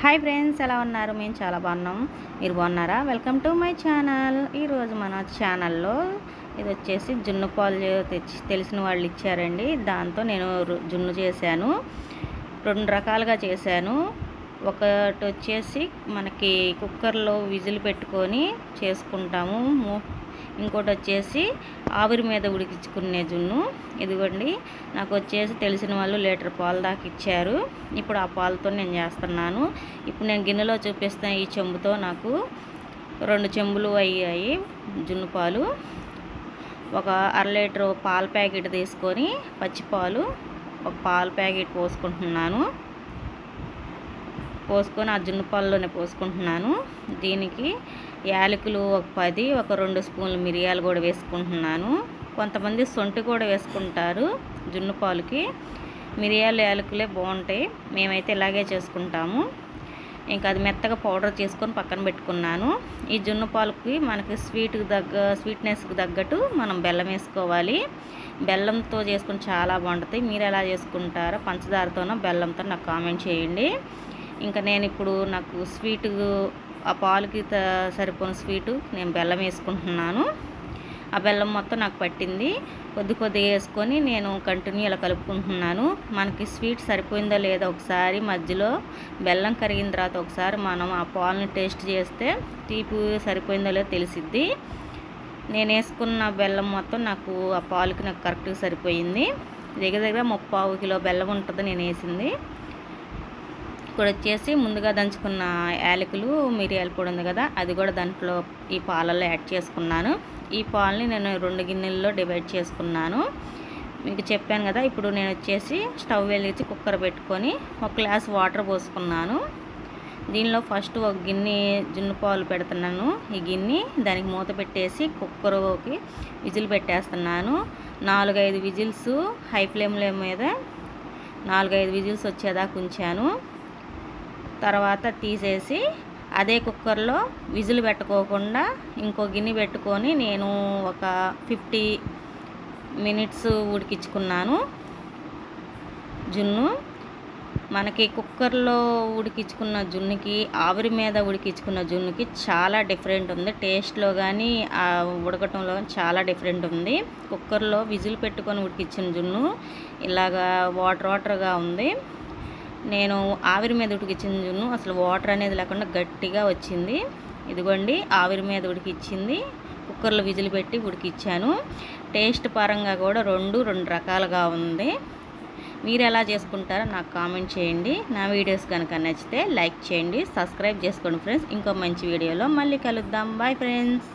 Hi friends ఎలా ఉన్నారు? మేము చాలా బాగున్నాం. మీరు బాగున్నారా? వెల్కమ్ టు మై ఛానల్ ఈరోజు మన ఛానల్లో ఇది వచ్చేసి జున్ను పాలు తెచ్చి తెలిసిన వాళ్ళు ఇచ్చారండి. దాంతో నేను జున్ను చేశాను. రెండు రకాలుగా చేశాను. ఒకటి వచ్చేసి మనకి కుక్కర్లో విజిల్ పెట్టుకొని చేసుకుంటాము. ఇంకోటి వచ్చేసి ఆవిరి మీద ఉడికించుకునే జున్ను. ఇదిగోండి నాకు వచ్చేసి తెలిసిన వాళ్ళు లీటర్ పాలు దాకా ఇచ్చారు. ఇప్పుడు ఆ పాలతో నేను చేస్తున్నాను. ఇప్పుడు నేను గిన్నెలో చూపిస్తున్న ఈ చెంబుతో నాకు రెండు చెంబులు అయ్యాయి జున్ను పాలు. ఒక అర లీటర్ పాల ప్యాకెట్ తీసుకొని పచ్చిపాలు ఒక పాల ప్యాకెట్ పోసుకుంటున్నాను. పోసుకొని ఆ జున్ను పాలలోనే పోసుకుంటున్నాను. దీనికి యాలకులు ఒక పది ఒక రెండు స్పూన్లు మిరియాలు కూడా వేసుకుంటున్నాను. కొంతమంది సొంటి కూడా వేసుకుంటారు జున్ను పాలుకి. మిరియాలు యాలకులే బాగుంటాయి. మేమైతే ఇలాగే చేసుకుంటాము. ఇంకా అది మెత్తగా పౌడర్ చేసుకొని పక్కన పెట్టుకున్నాను. ఈ జున్ను పాలకి మనకి స్వీట్కి తగ్గ స్వీట్నెస్కి తగ్గట్టు మనం బెల్లం వేసుకోవాలి. బెల్లంతో చేసుకుని చాలా బాగుంటుంది. మీరు ఎలా చేసుకుంటారో పంచదారతోనో బెల్లంతో నాకు కామెంట్ చేయండి. ఇంకా నేను ఇప్పుడు నాకు స్వీట్ ఆ పాలకి సరిపోయిన స్వీటు నేను బెల్లం వేసుకుంటున్నాను. ఆ బెల్లం మొత్తం నాకు పట్టింది. కొద్ది కొద్దిగా వేసుకొని నేను కంటిన్యూ ఇలా కలుపుకుంటున్నాను. మనకి స్వీట్ సరిపోయిందో లేదో ఒకసారి మధ్యలో బెల్లం కరిగిన తర్వాత ఒకసారి మనం ఆ పాలను టేస్ట్ చేస్తే తీపి సరిపోయిందో లేదో తెలిసిద్ది. నేను వేసుకున్న బెల్లం మొత్తం నాకు ఆ పాలకి నాకు కరెక్ట్గా సరిపోయింది. దగ్గర దగ్గర ముప్పావు కిలో బెల్లం ఉంటుంది నేను వేసింది. ఇప్పుడు వచ్చేసి ముందుగా దంచుకున్న యాలకులు మిరియాల పొడి ఉంది కదా అది కూడా దాంట్లో ఈ పాలల్లో యాడ్ చేసుకున్నాను. ఈ పాలని నేను రెండు గిన్నెల్లో డివైడ్ చేసుకున్నాను. మీకు చెప్పాను కదా ఇప్పుడు నేను వచ్చేసి స్టవ్ వెలిగించి కుక్కర్ పెట్టుకొని ఒక గ్లాస్ వాటర్ పోసుకున్నాను. దీనిలో ఫస్ట్ ఒక గిన్నె జున్ను పాలు పెడుతున్నాను. ఈ గిన్నె దానికి మూత పెట్టేసి కుక్కర్కి విజిల్ పెట్టేస్తున్నాను. నాలుగైదు విజిల్స్ హై ఫ్లేమ్ల మీద నాలుగైదు విజిల్స్ వచ్చేదాకా ఉంచాను. తర్వాత తీసేసి అదే కుక్కర్లో విజిల్ పెట్టుకోకుండా ఇంకో గిన్నె పెట్టుకొని నేను ఒక ఫిఫ్టీ మినిట్స్ ఉడికించుకున్నాను. జున్ను మనకి కుక్కర్లో ఉడికించుకున్న జున్నుకి ఆవిరి మీద ఉడికించుకున్న జున్నుకి చాలా డిఫరెంట్ ఉంది. టేస్ట్లో కానీ ఆ ఉడకటంలో చాలా డిఫరెంట్ ఉంది. కుక్కర్లో విజిల్ పెట్టుకొని ఉడికించిన జున్ను ఇలాగా వాటర్ వాటర్గా ఉంది. నేను ఆవిరి మీద ఉడికించిన. జున్ను అసలు వాటర్ అనేది లేకుండా గట్టిగా వచ్చింది. ఇదిగోండి ఆవిరి మీద ఉడికిచ్చింది. కుక్కర్లో విజిల్ పెట్టి ఉడికిచ్చాను. టేస్ట్ పరంగా కూడా రెండు రెండు రకాలుగా ఉంది. మీరు ఎలా చేసుకుంటారో నాకు కామెంట్ చేయండి. నా వీడియోస్ కనుక నచ్చితే లైక్ చేయండి సబ్స్క్రైబ్ చేసుకోండి ఫ్రెండ్స్. ఇంకో మంచి వీడియోలో మళ్ళీ కలుద్దాం. Bye friends.